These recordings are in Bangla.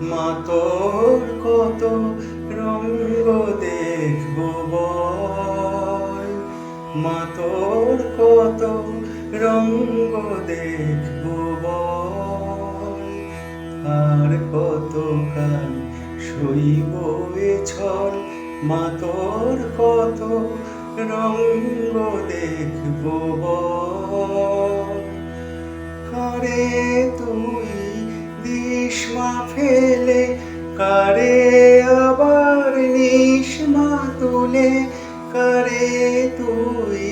মা তোর কত রঙ্গ দেখব মা তোর কত রঙ্গ দেখব আর কত কাল এ ছল মা তোর কত রঙ্গ দেখব কারে তুই ফেলে, কারে আবার নিস মা তুলে, কারে তুই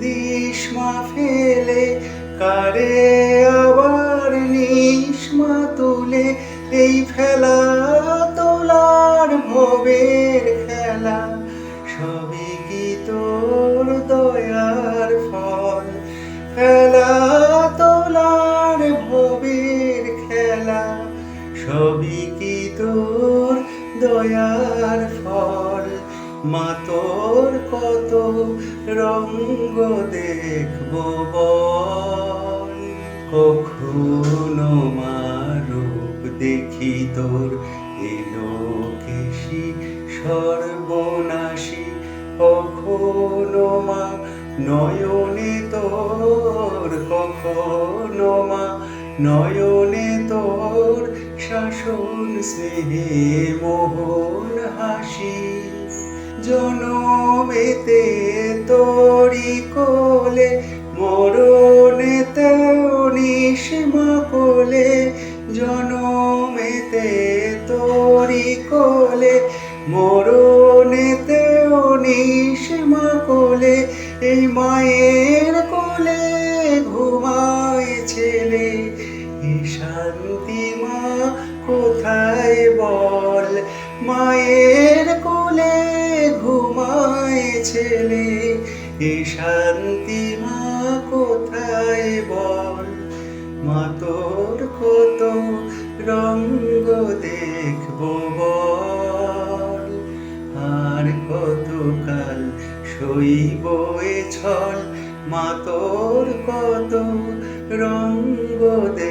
দিস মা ফেলে, কারে আবার নিস মা তুলে, এই ফেলা তোলার ভবের খেলা সবই কি তোর দয়ার ফল? খেলা সবই কি তোর দয়ার ফল? মা তোর কত রঙ্গ দেখব বল। কখনো রূপ দেখি তোর এলো কেশি সর্বনাশী। কখনো মা নয়নে তোর, কখনো মা নয়নে তোর শাসন স্নেহে মোহন হাসি, জনমেতে তোরি কোলে মরণেতে নিসীমা কোলে, জনমেতে তোরি কোলে মরণেতে নিসীমা কোলে, এই মায়ের কোলে ঘুমায় ছেলে শান্তি মা কোথায় বল? মায়ের কোলে ঘুমায় ছেলে এই শান্তি মা কোথায় বল? মা তোর কত রঙ্গ দেখব বল? আর কতকাল সইব এ ছল? মা তোর কত রঙ্গ বল